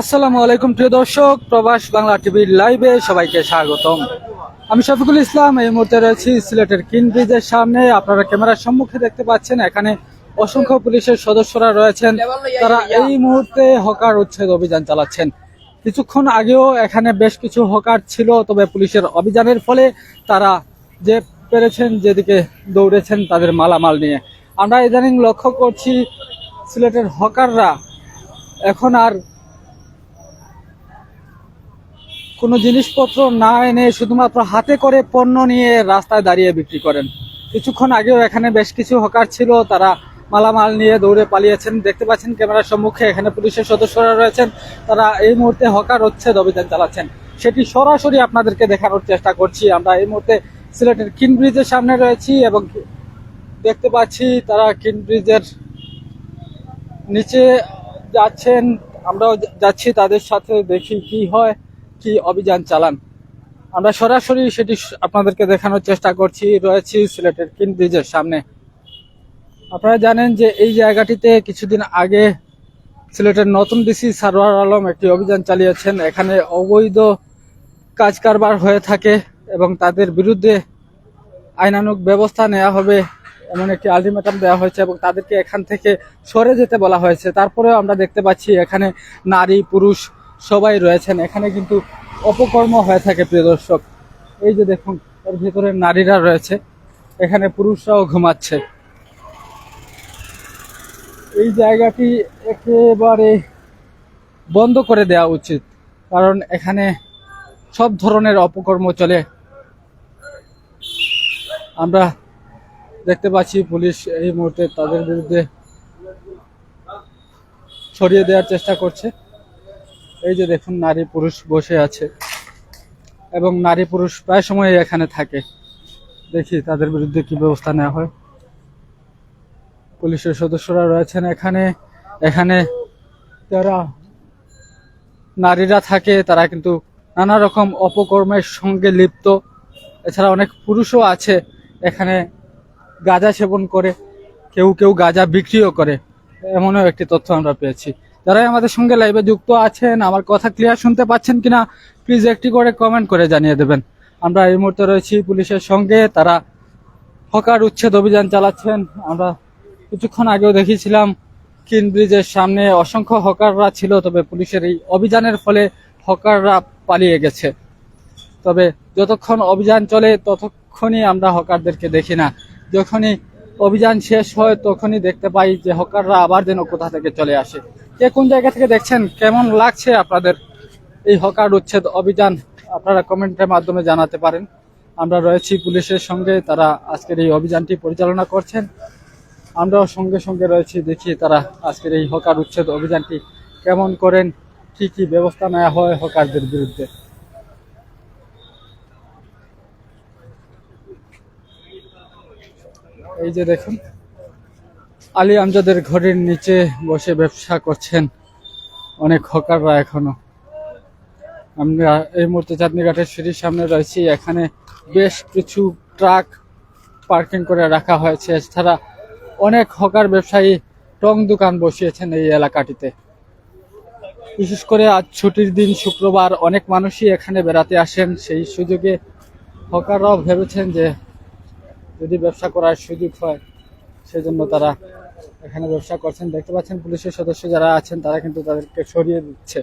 আসসালামু আলাইকুম, প্রিয় দর্শক। প্রবাস বাংলা টিভির লাইভে সবাইকে স্বাগতম। আমি শফিকুল ইসলাম, এই মুহূর্তে রয়েছি সিলেটের কিন ব্রিজের সামনে। আপনারা ক্যামেরার সম্মুখে দেখতে পাচ্ছেন, এখানে অসংখ্য পুলিশের সদস্যরা রয়েছেন। তারা এই মুহূর্তে হকার উচ্ছেদ অভিযান চালাচ্ছেন। কিছুক্ষণ আগেও এখানে বেশ কিছু হকার ছিল, তবে পুলিশের অভিযানের ফলে তারা যে পেরেছেন, যেদিকে দৌড়েছেন, তাদের মালামাল নিয়ে। আমরা ইদানিং লক্ষ্য করছি, সিলেটের হকাররা এখন আর কোনো জিনিসপত্র না এনে শুধুমাত্র হাতে করে পণ্য নিয়ে রাস্তায় দাঁড়িয়ে বিক্রি করেন। কিছুক্ষণ আগেও এখানে বেশ কিছু হকার ছিল, তারা মালামাল নিয়ে দৌড়ে পালিয়েছেন। দেখতে পাচ্ছেন ক্যামেরার সম্মুখে এখানে পুলিশের সদস্যরা রয়েছেন। তারা এই মুহূর্তে হকার উচ্ছেদ অভিযান চালাচ্ছেন। সেটি সরাসরি আপনাদেরকে দেখানোর চেষ্টা করছি। আমরা এই মুহূর্তে সিলেটের কিন ব্রিজের সামনে রয়েছি এবং দেখতে পাচ্ছি তারা কিন ব্রিজের নিচে যাচ্ছেন, আমরাও যাচ্ছি, তাদের সাথে দেখি কি হয়, কি অভিযান চালান। আমরা সরাসরি সেটি আপনাদেরকে দেখানোর চেষ্টা করছি। রয়েছি সিলেটের কিন ব্রিজের সামনে। আপনারা জানেন যে এই জায়গাটিতে কিছুদিন আগে সিলেটের নতুন ডিসি সারোয়ার আলম একটি অভিযান চালিয়েছেন। এখানে অবৈধ কাজ কারবার হয়ে থাকে এবং তাদের বিরুদ্ধে আইনানুক ব্যবস্থা নেওয়া হবে। এমন একটি আলটিমেটাম দেওয়া হয়েছে এবং তাদেরকে এখান থেকে সরে যেতে বলা হয়েছে। তারপরেও আমরা দেখতে পাচ্ছি এখানে নারী, পুরুষ সবাই রয়েছেন। এখানে কিন্তু অপকর্ম হয়ে থাকে, প্রিয় দর্শক। এই যে দেখুন, এর ভিতরে নারীরা রয়েছে। এখানে পুরুষরাও ঘুমাচ্ছে। এই জায়গাটি একেবারে বন্ধ করে দেওয়া উচিত, কারণ এখানে সব ধরনের অপকর্ম চলে। আমরা দেখতে পাচ্ছি পুলিশ এই মুহূর্তে তাদের বিরুদ্ধে ছড়িয়ে দেওয়ার চেষ্টা করছে। এই যে দেখুন, নারী পুরুষ বসে আছে এবং নারী পুরুষ প্রায় সময় এখানে থাকে। দেখি তাদের বিরুদ্ধে কি ব্যবস্থা নেওয়া হয়। পুলিশের সদস্যরা রয়েছেন এখানে। এখানে যারা নারীরা থাকে, তারা কিন্তু নানা রকম অপকর্মের সঙ্গে লিপ্ত। এছাড়া অনেক পুরুষও আছে এখানে গাঁজা সেবন করে, কেউ কেউ গাঁজা বিক্রিও করে, এমনও একটি তথ্য আমরা পেয়েছি। যারাই আমাদের সঙ্গে লাইভে যুক্ত আছেন, আমার কথা ক্লিয়ার শুনতে পাচ্ছেন কিনা প্লিজ একটি করে কমেন্ট করে জানিয়ে দেবেন। আমরা এই মুহূর্তে রয়েছি পুলিশের সঙ্গে, তারা হকার উচ্ছেদ অভিযান চালাচ্ছেন। আমরা কিছুক্ষণ আগেও দেখিয়েছিলাম কিন ব্রিজের সামনে অসংখ্য হকাররা ছিল, তবে পুলিশের এই অভিযানের ফলে হকাররা পালিয়ে গেছে। তবে যতক্ষণ অভিযান চলে, ততক্ষণই আমরা হকারদেরকে দেখি না। যখনই অভিযান শেষ হয়, তখনই দেখতে পাই যে হকাররা আবার যেন কোথা থেকে চলে আসে। কে কোন জায়গা থেকে দেখছেন? কেমন লাগছে আপনাদের এই হকার উচ্ছেদ অভিযান? আপনারা কমেন্টের মাধ্যমে জানাতে পারেন। আমরা রয়েছি পুলিশের সঙ্গে, তারা আজকের এই অভিযানটি পরিচালনা করছেন। আমরাও সঙ্গে সঙ্গে রয়েছি, দেখি তারা আজকের এই হকার উচ্ছেদ অভিযানটি কেমন করেন, কি কি ব্যবস্থা নেওয়া হয় হকারদের বিরুদ্ধে। এই যে দেখুন, আলী আমজাদের ঘরের নিচে বসে ব্যবসা করছেন অনেক হকাররা এখনও। আমরা এই মুহূর্তে চাঁদনিঘাটের সিঁড়ির সামনে রয়েছি, এখানে বেশ কিছু ট্রাক পার্কিং করে রাখা হয়েছে। এছাড়া অনেক হকার ব্যবসায়ী টং দোকান বসিয়েছেন এই এলাকাটিতে। বিশেষ করে আজ ছুটির দিন শুক্রবার অনেক মানুষই এখানে বেড়াতে আসেন। সেই সুযোগে হকাররাও ভেবেছেন যে যদি ব্যবসা করার সুযোগ হয়, সেজন্য তারা এখানে ব্যবসা করছেন। দেখতে পাচ্ছেন পুলিশের সদস্য যারা আছেন, তারা কিন্তু তাদেরকে সরিয়ে দিচ্ছে।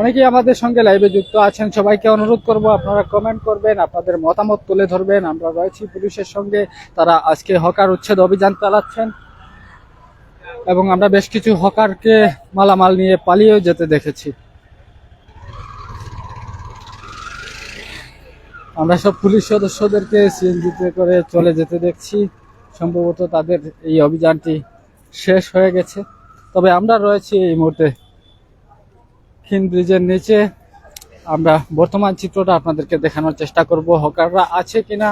অনেকেই আমাদের সঙ্গে লাইভে যুক্ত আছেন। সবাইকে অনুরোধ করব, আপনারা কমেন্ট করবেন, আপনাদের মতামত তুলে ধরবেন। আমরা রয়েছি পুলিশের সঙ্গে। তারা আজকে হকার উচ্ছেদ অভিযান চালাচ্ছেন। এবং আমরা বেশ কিছু হকারকে মালামাল নিয়ে পালিয়েও যেতে দেখেছি। আমরা সব পুলিশ সদস্যদেরকে সিএনজিতে করে চলে যেতে দেখছি। সম্ভবত তাদের এই অভিযানটি শেষ হয়ে গেছে। তবে আমরা রয়েছি এই মুহূর্তে খিন ব্রিজের নিচে। আমরা বর্তমান চিত্রটা আপনাদেরকে দেখানোর চেষ্টা করব। হকাররা আছে কিনা?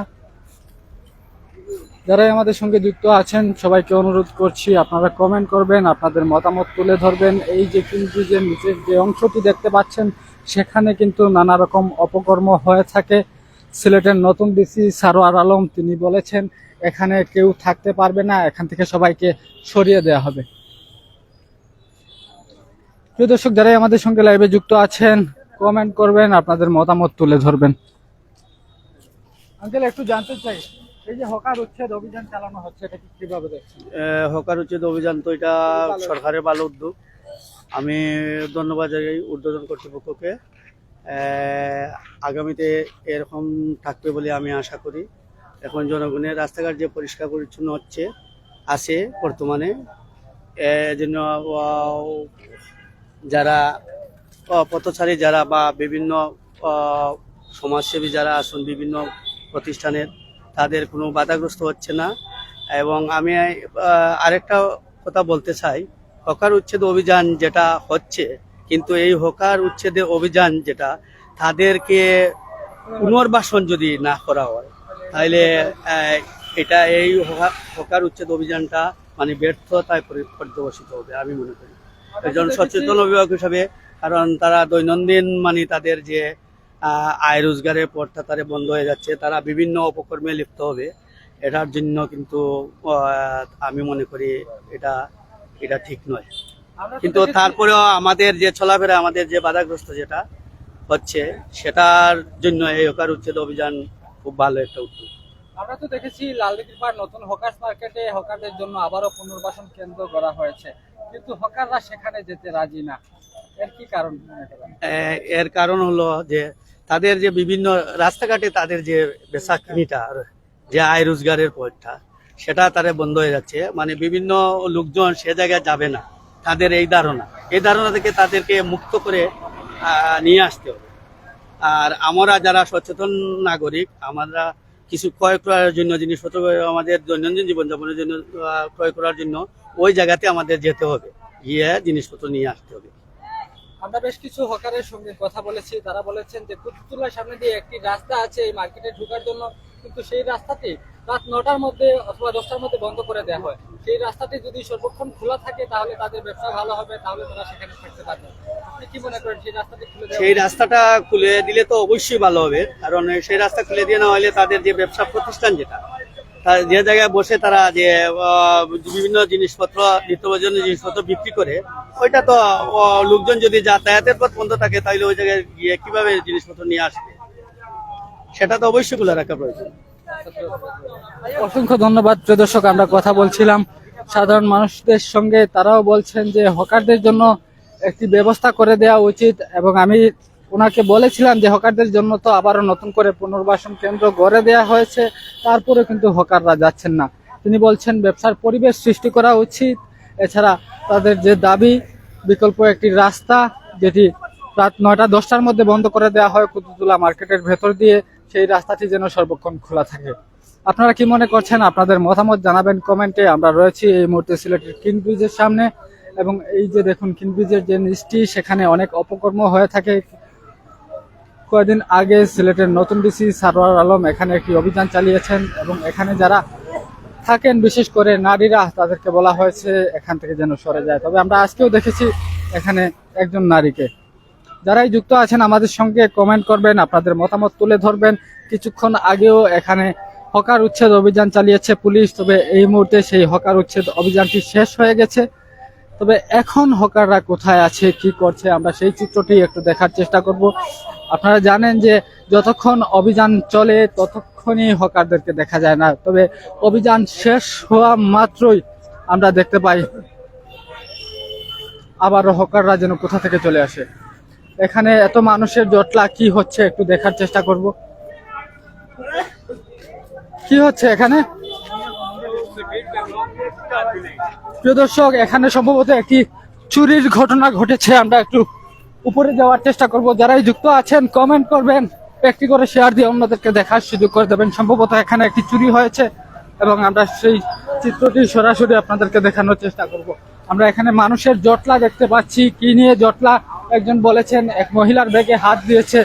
যারাই আমাদের সঙ্গে যুক্ত আছেন, সবাইকে অনুরোধ করছি আপনারা কমেন্ট করবেন, আপনাদের মতামত তুলে ধরবেন। এই যে কিন ব্রিজের নিচের যে অংশটি দেখতে পাচ্ছেন, সেখানে কিন্তু নানা রকম অপকর্ম হয়ে থাকে। সিলেটের নতুন ডিসি সারোয়ার আলম তিনি বলেছেন এখানে কেউ থাকতে পারবে না এখান থেকে সবাইকে সরিয়ে দেওয়া হবে। প্রিয় দর্শক যারাই আমাদের সঙ্গে লাইভে যুক্ত আছেন কমেন্ট করবেন আপনাদের মতামত তুলে ধরবেন। আঙ্কেল একটু জানতে চাই এই যে হকার উচ্ছেদ অভিযান চালানো হচ্ছে এটা কীভাবে দেখছেন? হকার উচ্ছেদ অভিযান তো এটা সরকারের ভালো উদ্যোগ। আমি ধন্যবাদ জানাই উদ্বোধন কর্তৃপক্ষকে। আগামীতে এরকম থাকবে বলে আমি আশা করি। এখন জনগণের রাস্তাঘাট যে পরিষ্কার পরিচ্ছন্ন হচ্ছে, আছে বর্তমানে। এজন্য যারা পথচারী যারা বা বিভিন্ন সমাজসেবী যারা আসুন, বিভিন্ন প্রতিষ্ঠানের, তাদের কোনো বাধাগ্রস্ত হচ্ছে না। এবং আমি আরেকটা কথা বলতে চাই। হকার উচ্ছেদ অভিযান যেটা হচ্ছে কিন্তু এই হকার উচ্ছেদ অভিযান যেটা তাদেরকে পুনর্বাসন যদি না করা হয় তাহলে এটা এই হকা- হকার উচ্ছেদ অভিযানটা মানে ব্যর্থতায় পরি- পর্যবসিত হবে আমি মনে করি। একজন সচেতন অভিভাবক হিসাবে কারণ তারা দৈনন্দিন মানে তাদের যে আয় রোজগারের পথটা তারা বন্ধ হয়ে যাচ্ছে তারা বিভিন্ন অপকর্মে লিপ্ত হবে। এটার জন্য কিন্তু আমি মনে করি এটা এটা ঠিক নয়। কিন্তু তারপরেও আমাদের যে চলাফেরা আমাদের যে বাধাগ্রস্ত যেটা হচ্ছে সেটার জন্য এই হকার উচ্ছেদ অভিযান খুব ভালো একটা উদ্যোগ। আমরা তো দেখেছি লালদিঘির পাড় নতুন হকার্স মার্কেটে হকারদের জন্য আবারও পুনর্বাসন কেন্দ্র করা হয়েছে। কিন্তু হকাররা সেখানে যেতে রাজি না। এর কি কারণ এর কারণ হলো যে তাদের যে বিভিন্ন রাস্তাঘাটে তাদের যে বেচা কিনিটা যে আয় রোজগারের পথটা সেটা তারা বন্ধ হয়ে যাচ্ছে। মানে বিভিন্ন লোকজন সে জায়গায় যাবে না। তাদের এই ধারণা। এই ধারণা থেকে তাদেরকে মুক্ত করে নিয়ে আসতে হবে। আর আমরা যারা সচেতন নাগরিক, আমরা কিছু ক্রয় করার জন্য জিনিসপত্র আমাদের দৈনন্দিন জীবনযাপনের জন্য ক্রয় করার জন্য, ওই জায়গাতে আমাদের যেতে হবে। গিয়ে জিনিসপত্র নিয়ে আসতে হবে। আমরা বেশ কিছু হকারের সঙ্গে কথা বলেছি। তারা বলেছেন যে কুতুবতুল্লার সামনে দিয়ে একটি রাস্তা আছে এই মার্কেটে ঢোকার জন্য, কিন্তু সেই রাস্তাটি রাত নটার মধ্যে অথবা দশটার মধ্যে বন্ধ করে দেওয়া হয়। সেই রাস্তাটি যদি সর্বক্ষণ খোলা থাকে, তাহলে তাদের ব্যবসা ভালো হবে, তাহলে তারা সেখানে থাকতে পারবে। সেই রাস্তাটি খুলে দিলে তো অবশ্যই ভালো হবে, কারণ সেই রাস্তা খুলে দিয়ে না হলে তাদের যে ব্যবসা প্রতিষ্ঠান যেটা যে জায়গায় বসে তারা যে বিভিন্ন জিনিসপত্র নিত্য প্রয়োজনীয় জিনিসপত্র বিক্রি করে, ওইটা তো লোকজন যদি যাতায়াতের পথ বন্ধ থাকে, তাহলে ওই জায়গায় গিয়ে কীভাবে জিনিসপত্র নিয়ে আসবে? সেটা তো অবশ্যই খোলা রাখা প্রয়োজন। অসংখ্য ধন্যবাদ, প্রিয় দর্শক, আমরা কথা বলছিলাম। সাধারণ মানুষদের সঙ্গে তারাও বলছেন যে হকারদের জন্য একটি ব্যবস্থা করে দেওয়া উচিত এবং আমি ওনাকে বলেছিলাম যে হকারদের জন্য তো আবারও নতুন করে পুনর্বাসন কেন্দ্র গড়ে দেওয়া হয়েছে তারপরে কিন্তু হকাররা যাচ্ছেন না। তিনি বলছেন, ব্যবসার পরিবেশ সৃষ্টি করা উচিত। এছাড়া তাদের যে দাবি, বিকল্প একটি রাস্তা, যেটি রাত নয়টা দশটার মধ্যে বন্ধ করে দেওয়া হয় কুতুবতুল্লাহ মার্কেটের ভেতর দিয়ে সেই রাস্তাটি যেন সর্বক্ষণ খোলা থাকে। আপনারা কি মনে করছেন, আপনাদের মতামত জানাবেন কমেন্টে। আমরা রয়েছি এই মুহূর্তে সিলেটের কিং ব্রিজের সামনে এবং এই যে দেখুন কিং ব্রিজের যে নিচটি, সেখানে অনেক অপকর্ম হয়ে থাকে। কয়েকদিন আগে সিলেটের নতুন ডিসি সারোয়ার আলম এখানে একটি অভিযান চালিয়েছেন এবং এখানে যারা থাকেন, বিশেষ করে নারীরা, তাদেরকে বলা হয়েছে এখান থেকে যেন সরে যায়। তবে আমরা আজকেও দেখেছি এখানে একজন নারীকে। যারাই যুক্ত আছেন, আমাদের সঙ্গে কমেন্ট করবেন, আপনাদের মতামত তুলে ধরবেন। কিছুক্ষণ আগেও এখানে হকার উচ্ছেদ অভিযান চালিয়েছে পুলিশ, তবে এই মুহূর্তে সেই হকার উচ্ছেদ অভিযানটি শেষ হয়ে গেছে। তবে এখন হকাররা কোথায় আছে, কি করছে, আমরা সেই চিত্রটি একটু দেখার চেষ্টা করব। আপনারা জানেন যে যতক্ষণ অভিযান চলে, ততক্ষণই হকারদেরকে দেখা যায় না। তবে অভিযান শেষ হওয়া মাত্রই আমরা দেখতে পাই, আবারও হকাররা যেন কোথা থেকে চলে আসে। এখানে এত মানুষের জটলা, কি হচ্ছে একটু দেখার চেষ্টা করব। কি হচ্ছে এখানে? প্রিয় দর্শক, এখানে সম্ভবত একটি চুরির ঘটনা ঘটেছে। আমরা একটু উপরে যাওয়ার চেষ্টা করব। যারাই যুক্ত আছেন কমেন্ট করবেন, একটি করে শেয়ার দিয়ে অন্যদেরকে দেখার সুযোগ করে দেবেন। সম্ভবত এখানে একটি চুরি হয়েছে এবং আমরা সেই চিত্রটি সরাসরি আপনাদেরকে দেখানোর চেষ্টা করব। আমরা এখানে মানুষের জটলা দেখতে পাচ্ছি। কি নিয়ে জটলা? একজন বলেছেন, এক মহিলার ব্যাগে হাত দিয়েছে।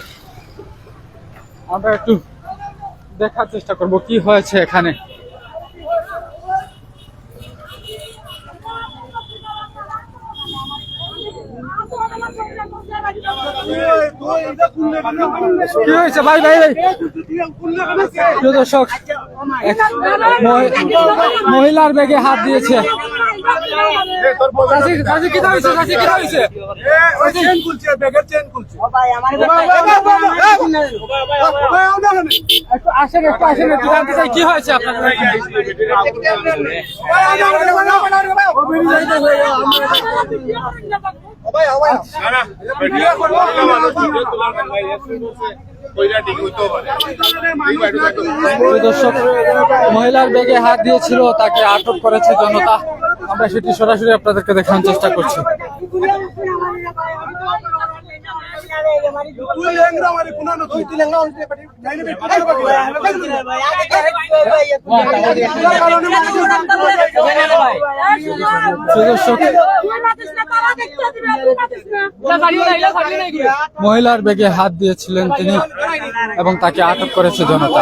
আমরা একটু দেখার চেষ্টা করব কি হয়েছে এখানে। কি হয়েছে? ভাই ভাই ভাই। দর্শক মহিলার ব্যাগে হাত দিয়েছে। কি হয়েছে আপনাদের প্রিয় দর্শক, মহিলার ব্যাগে হাত দিয়েছিল, তাকে আটক করেছে জনতা। আমরা সেটি সরাসরি আপনাদেরকে দেখানোর চেষ্টা করছি। মহিলার বেগে হাত দিয়েছিলেন তিনি এবং তাকে আটক করেছে জনতা।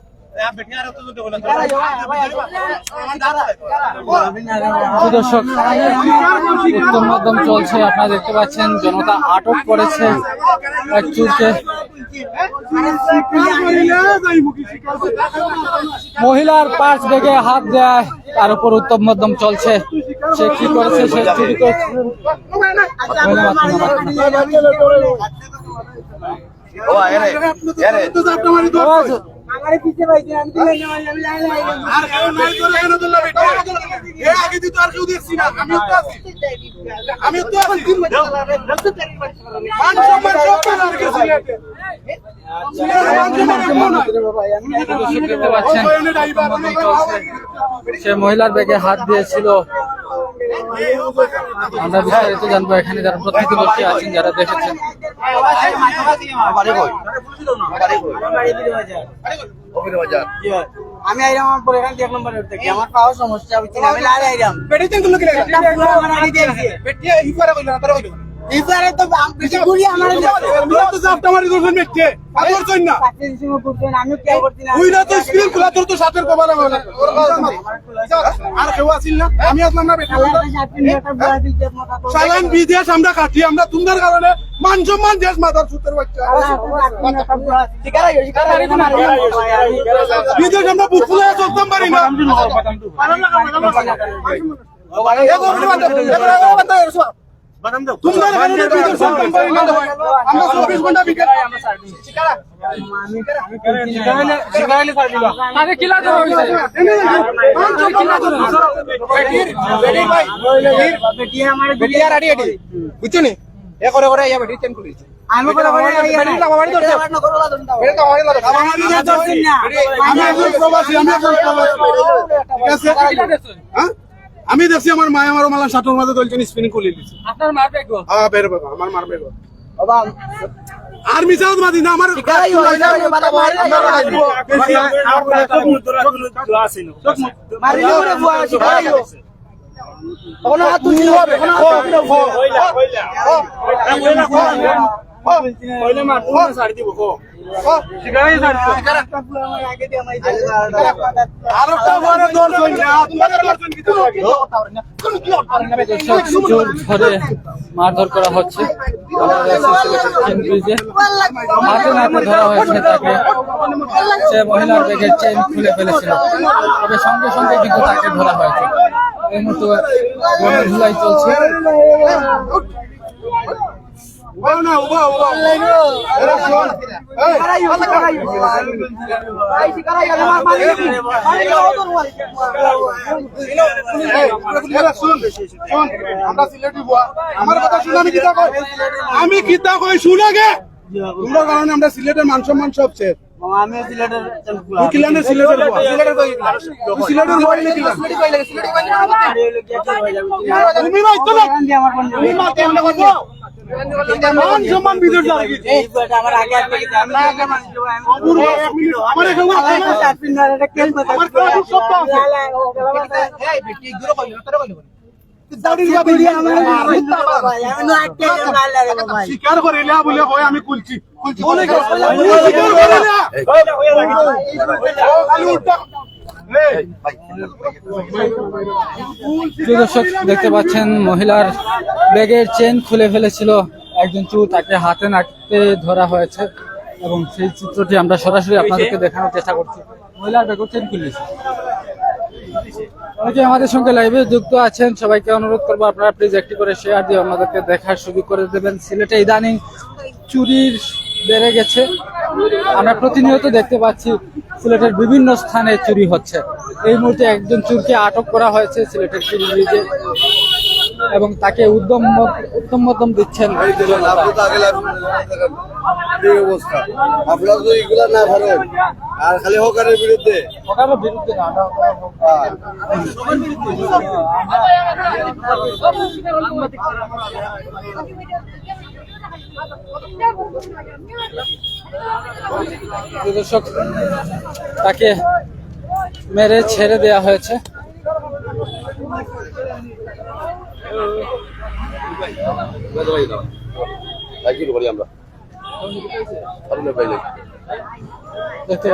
দর্শক উত্তম মাধ্যম চলছে। আপনারা দেখতে পাচ্ছেন জনতা আটক করেছে এক চুরকে। মহিলার পাঁচ বেগে হাত দেয় তার উপর উত্তম মাধ্যম চলছে। সে কি করেছে সে চুরি করেছে। মহিলা মাত্র না, মাত্র না। পিছে পাইছি আমি দিলে আর কেউ নাই করে কেন দিল বেটা এ আগে দিত আর কেউ দেখছি না। আমি তো আছি। আমি তো মান পেল আর মান সম্মান মাধ্যম চলছে সে মহিলার বেগে হাত দিয়েছিল। আমরা বিস্তারিত জানব এখানে যারা প্রতিবেশী আছেন যারা দেখেছেন। আমি আইরাম আমার পরে এখান থেকে এক নম্বরে উঠতে আমার পাওয়ার সমস্যা হচ্ছে আমি লাল আইরাম। পেটে তুমি কি লাগে বেটি ইফারে কইলা না তারা কইলো। তো আম- বেশি ঘুরি আমার মিলা তো জাফটা মারি দর্শন বেটে আগর জন্য না পাঁচের সময় করছেন আমিও খেয়াল করছি না তুই তো স্ক্রিন খোলা তোর তো সাথের কবালে বলে আর কেউ আসিল না আমি আসলাম না বেটা আল্লাহর কাছে আপনি একটা বুয়া দিতে মোটা করে সালান বিদেশ আমরা কাটি আমরা তোমাদের কারণে মান সম্মান দেশ মাতার সুতের বাচ্চা বিদেশ আমরা চলতাম পারি না এ করতে এ করে এ না আরে কিলা আমি করে করে আমি একজন প্রবাসী আমি প্রবাসী। ঠিক আছে? হ্যাঁ? আমি দেখছি আমার মায় আমার মালা সাটোর মাঝে দলছেন স্পিনিং খুলে দিচ্ছে আপনার মার বেগো হ্যাঁ বের বাবা আমার মারবে গো আর মিসাউদ মাদি না আমার আরেকটা বড় দর্শন না ধরে মারধর করা হচ্ছে হাতে নাতে ধরা হয়েছে তাকে সে মহিলার বেগের চেন খুলে ফেলেছিল তবে সঙ্গে সঙ্গে কিন্তু তাকে ধরা হয়েছে। এই মুহূর্তে ধুলাই চলছে। আমি কিতা কই? কই শুন আগে। তোমরা কারণে আমরা সিলেটের মান সম্মান সব শেষ। আমি সিলেটের তুই কিলানের সিলেটের বুয়া। তুই সিলেটের না কিলান? তুমি ভাই তো না। আমার বন্ধু। তুমি মা কেমন করব মান সম্মান স্বীকার করে বলে হয় আমি কুলছি কুলছি দর্শক, দেখতে পাচ্ছেন মহিলার ব্যাগের চেন খুলে ফেলেছিল একজন চোর তাকে হাতে নাড়তে ধরা হয়েছে এবং সেই চিত্রটি আমরা সরাসরি আপনাদেরকে দেখানোর চেষ্টা করছি। মহিলার ব্যাগের চেন খুলেছে অনেকে আমাদের সঙ্গে লাইভে যুক্ত আছেন, সবাইকে অনুরোধ করব আপনারা প্লিজ একটি করে শেয়ার দিয়ে আমাদেরকে দেখার সুযোগ করে দেবেন। সিলেটে ইদানিং চুরির বেড়ে গেছে। আমরা প্রতিনিয়ত দেখতে পাচ্ছি সিলেটের বিভিন্ন স্থানে চুরি হচ্ছে। এই মুহূর্তে একজন চুরকে আটক করা হয়েছে সিলেটের চুরি ব্রিজে এবং তাকে উদ্যম উত্তম মধ্যম দিচ্ছেন। অবস্থা আপনারা তো এগুলা না পারেন আর খালি হকারের বিরুদ্ধে? সরকারের বিরুদ্ধে না, আমরা দর্শক তাকে মেরে ছেড়ে দেয়া হয়েছে। দেখতে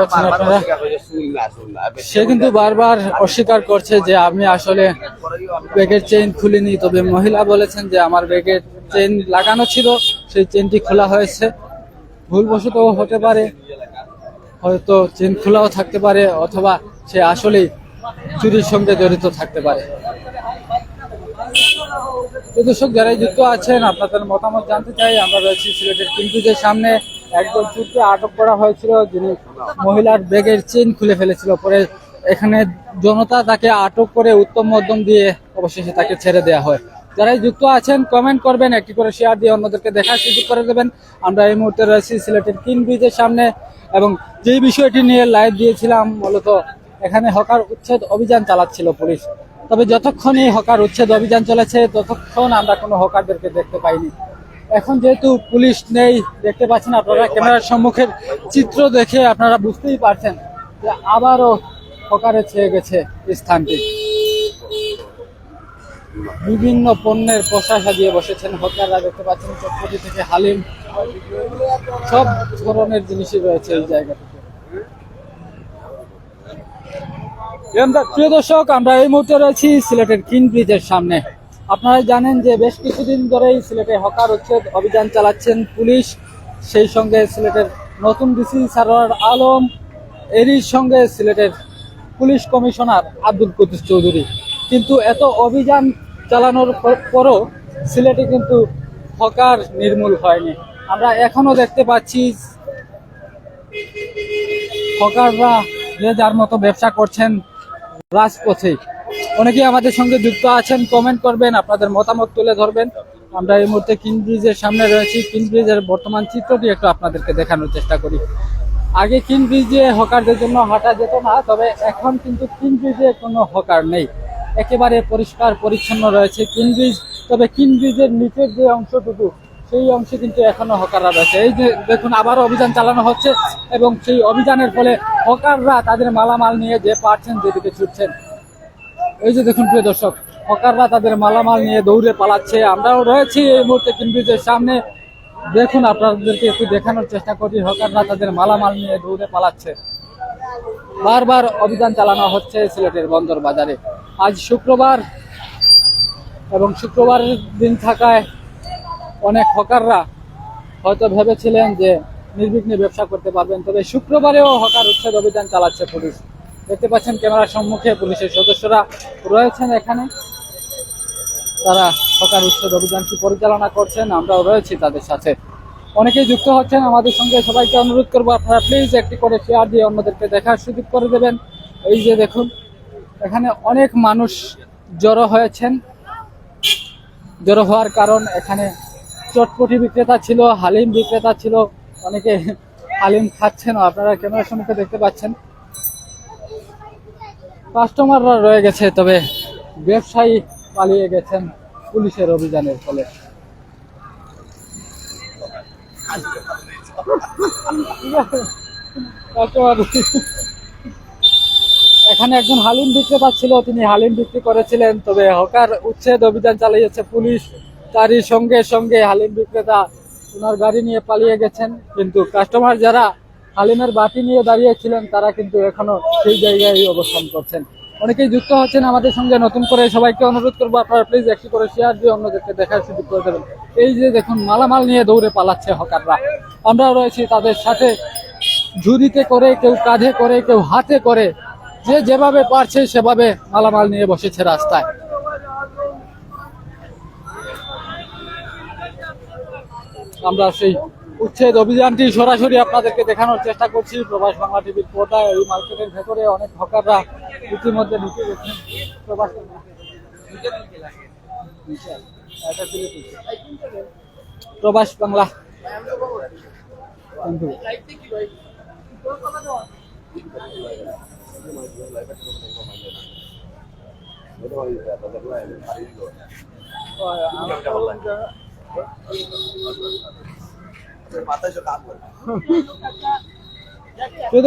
সে কিন্তু বারবার অস্বীকার করছে যে আমি আসলে ব্যাগের চেইন খুলিনি। তবে মহিলা বলেছেন যে আমার ব্যাগের চেইন লাগানো ছিল, সেই চেনটি খোলা হয়েছে। ভুলবশত হতে পারে, হয়তো চেন খোলাও থাকতে পারে, অথবা সে আসলেই চুরির সঙ্গে জড়িত থাকতে পারে। তো দর্শক, যারাই যুক্ত আছেন, আপনাদের মতামত জানতে চাই, আমরা রয়েছি সিলেটের কিমপুজের সামনে। একজন চুরকে আটক করা হয়েছিল, যিনি মহিলার ব্যাগের চেন খুলে ফেলেছিল। পরে এখানে জনতা তাকে আটক করে উত্তম মধ্যম দিয়ে অবশেষে তাকে ছেড়ে দেওয়া হয়। যারাই যুক্ত আছেন কমেন্ট করবেন, একটি করে শেয়ার দিয়ে অন্যদেরকে দেখার সুযোগ করে দেবেন। আমরা এই মুহূর্তে রয়েছি সিলেটের কিং ব্রিজের সামনে এবং যেই বিষয়টি নিয়ে লাইভ দিয়েছিলাম, মূলত এখানে হকার উচ্ছেদ অভিযান চালাচ্ছিল পুলিশ। তবে যতক্ষণ এই হকার উচ্ছেদ অভিযান চলেছে, ততক্ষণ আমরা কোনো হকারদেরকে দেখতে পাইনি। এখন যেহেতু পুলিশ নেই, দেখতে পাচ্ছেন আপনারা ক্যামেরার সম্মুখের চিত্র দেখে আপনারা বুঝতেই পারছেন যে আবারও হকারে ছেয়ে গেছে স্থানটি। বিভিন্ন পণ্যের পোশা সাজিয়ে বসেছেন, হকাররা দেখতে পাচ্ছেন চটপটি থেকে হালিম। সব ধরনের জিনিসই রয়েছে এই জায়গাটিতে প্রিয় দর্শক, আমরা এই মুহূর্তে রয়েছি সিলেটের কিং ব্রিজের সামনে। আপনারা জানেন যে বেশ কিছুদিন ধরেই সিলেটে হকার উচ্ছেদ অভিযান চালাচ্ছেন পুলিশ। সেই সঙ্গে সিলেটের নতুন ডিসি সারোয়ার আলম, এরই সঙ্গে সিলেটের পুলিশ কমিশনার আব্দুল কুদ্দুস চৌধুরী। কিন্তু এত অভিযান চালানোর পর- পরও সিলেটে কিন্তু হকার নির্মূল হয়নি। আমরা এখনও দেখতে পাচ্ছি হকাররা যে যার মতো ব্যবসা করছেন রাজপথে। অনেকেই আমাদের সঙ্গে যুক্ত আছেন কমেন্ট করবেন, আপনাদের মতামত তুলে ধরবেন। আমরা এই মুহূর্তে কিং ব্রিজের সামনে রয়েছি। কিং ব্রিজের বর্তমান চিত্রটি একটু আপনাদেরকে দেখানোর চেষ্টা করি। আগে কিং ব্রিজে হকারদের জন্য হাঁটা যেত না, তবে এখন কিন্তু কিং ব্রিজে কোনো হকার নেই। একেবারে পরিষ্কার, পরিচ্ছন্ন রয়েছে কিং ব্রিজ তবে কিং ব্রিজের নিচের যে অংশটুকু, সেই অংশে কিন্তু এখনও হকাররা রয়েছে। এই যে দেখুন, আবারও অভিযান চালানো হচ্ছে এবং সেই অভিযানের ফলে হকাররা তাদের মালামাল নিয়ে যে পারছেন, যেদিকে ছুটছেন। এই যে দেখুন, প্রিয় দর্শক, হকাররা তাদের মালামাল নিয়ে দৌড়ে পালাচ্ছে। আমরাও রয়েছি এই মুহূর্তে কিনব্রিজের সামনে। দেখুন, আপনাদেরকে একটু দেখানোর চেষ্টা করি। হকাররা তাদের মালামাল নিয়ে দৌড়ে পালাচ্ছে। বারবার অভিযান চালানো হচ্ছে সিলেটের বন্দর বাজারে। আজ শুক্রবার এবং শুক্রবারের দিন থাকায় অনেক হকাররা হয়তো ভেবেছিলেন যে নির্বিঘ্নে ব্যবসা করতে পারবেন, তবে শুক্রবারেও হকার উচ্ছেদ অভিযান চালাচ্ছে পুলিশ। দেখতে পাচ্ছেন ক্যামেরার সম্মুখে পুলিশের সদস্যরা রয়েছেন এখানে। তারা হকার উচ্ছেদ অভিযানটি পরিচালনা করছেন, আমরাও রয়েছি তাদের সাথে। অনেকেই যুক্ত হচ্ছেন। আমাদের সঙ্গে সবাইকে অনুরোধ করব, আপনারা প্লিজ একটি করে শেয়ার দিয়ে অন্যদেরকে দেখার সুযোগ করে দেবেন। এই যে দেখুন, এখানে অনেক মানুষ জড়ো হয়েছেন। জড়ো হওয়ার কারণ এখানে চটপটি বিক্রেতা ছিল, হালিম বিক্রেতা ছিল, অনেকে হালিম খাচ্ছেন। আপনারা ক্যামেরার সম্মুখে দেখতে পাচ্ছেন। কাস্টমাররা রয়ে গেছে, তবে ব্যবসায়ী পালিয়ে গেছেন পুলিশের অভিযানের ফলে। এখানে একজন হালিম বিক্রেতা ছিল, তিনি হালিম বিক্রি করেছিলেন। তবে হকার উচ্ছেদ অভিযান চালিয়েছে পুলিশ। তারই সঙ্গে সঙ্গে হালিম বিক্রেতা ওনার গাড়ি নিয়ে পালিয়ে গেছেন। কিন্তু কাস্টমার যারা হালিমের বাটি নিয়ে দাঁড়িয়েছিলেন তারা কিন্তু এখনও সেই জায়গায় অবস্থান করছেন। অনেকেই যুক্ত হচ্ছেন আমাদের সঙ্গে। নতুন করে সবাইকে অনুরোধ করব, আপনারা প্লিজ একটি করে শেয়ার দিয়ে অন্যদেরকে দেখার সুযোগ করে দেবেন। এই যে দেখুন, মালামাল নিয়ে দৌড়ে পালাচ্ছে হকাররা। আমরা রয়েছি তাদের সাথে। ঝুড়িতে করে, কেউ কাঁধে করে, কেউ হাতে করে। যে যেভাবে পারছে সেভাবে মালামাল নিয়ে বসেছে রাস্তায়। আমরা সেই উচ্ছেদ অভিযানটি সরাসরি আপনাদেরকে দেখানোর চেষ্টা করছি। প্রবাস বাংলা টিভির পর্দায় এই মার্কেটের ভেতরে অনেক হকাররা ইতিমধ্যে ঢুকে তুলে তুলছে। প্রবাস বাংলা।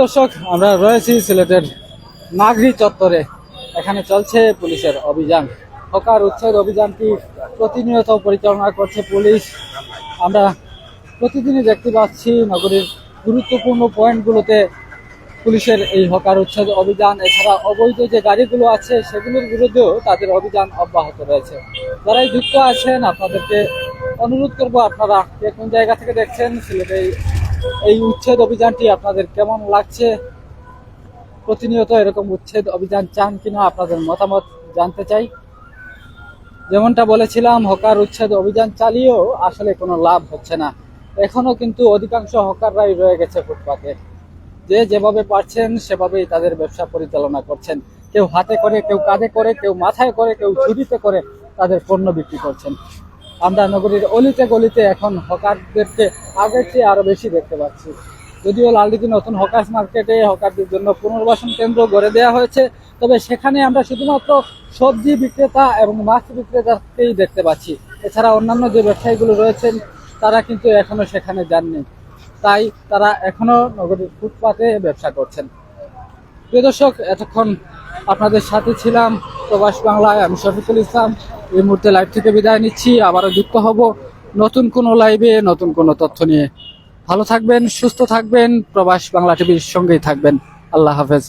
দর্শক আমরা রয়েছি সিলেটের নাগরি চত্বরে। এখানে চলছে পুলিশের অভিযান। হকার উচ্ছেদ অভিযানটি প্রতিনিয়ত পরিচালনা করছে পুলিশ। আমরা প্রতিদিনই দেখতে পাচ্ছি নগরীর গুরুত্বপূর্ণ পয়েন্টগুলোতে পুলিশের এই হকার উচ্ছেদ অভিযান। এছাড়া অবৈধ যে গাড়িগুলো আছে, সেগুলোর বিরুদ্ধেও তাদের অভিযান অব্যাহত রয়েছে। যারাই যুক্ত আছেন, আপনাদেরকে অনুরোধ করব, আপনারা কোন জায়গা থেকে দেখছেন সিলেটে এই উচ্ছেদ অভিযানটি আপনাদের কেমন লাগছে প্রতিনিয়ত এরকম উচ্ছেদ অভিযান চান কিনা আপনাদের মতামত জানতে চাই। যেমনটা বলেছিলাম, হকার উচ্ছেদ অভিযান চালিয়েও আসলে কোনো লাভ হচ্ছে না। এখনও কিন্তু অধিকাংশ হকাররাই রয়ে গেছে ফুটপাতে। যে যেভাবে পারছেন, সেভাবেই তাদের ব্যবসা পরিচালনা করছেন। কেউ হাতে করে, কেউ কাঁধে করে, কেউ মাথায় করে, কেউ ঝুড়িতে করে তাদের পণ্য বিক্রি করছেন। আমরা নগরীর অলিতে গলিতে এখন হকারদেরকে আগের চেয়ে আরও বেশি দেখতে পাচ্ছি। যদিও লালদিঘি নতুন হকার্স মার্কেটে হকারদের জন্য পুনর্বাসন কেন্দ্র গড়ে দেওয়া হয়েছে, তবে সেখানে আমরা শুধুমাত্র সবজি বিক্রেতা এবং মাছ বিক্রেতাকেই দেখতে পাচ্ছি। এছাড়া অন্যান্য যে ব্যবসায়ীগুলো রয়েছেন, তারা কিন্তু এখনও সেখানে যাননি। তাই তারা এখনও নগরীর ফুটপাতে ব্যবসা করছেন। প্রিয় দর্শক, এতক্ষণ আপনাদের সাথে ছিলাম প্রবাস বাংলায়। আমি শফিকুল ইসলাম। এই মুহূর্তে লাইভ থেকে বিদায় নিচ্ছি। আবারও যুক্ত হব নতুন কোনো লাইভে নতুন কোনো তথ্য নিয়ে। ভালো থাকবেন সুস্থ থাকবেন প্রবাস বাংলা টিভির সঙ্গেই থাকবেন। আল্লাহ হাফেজ।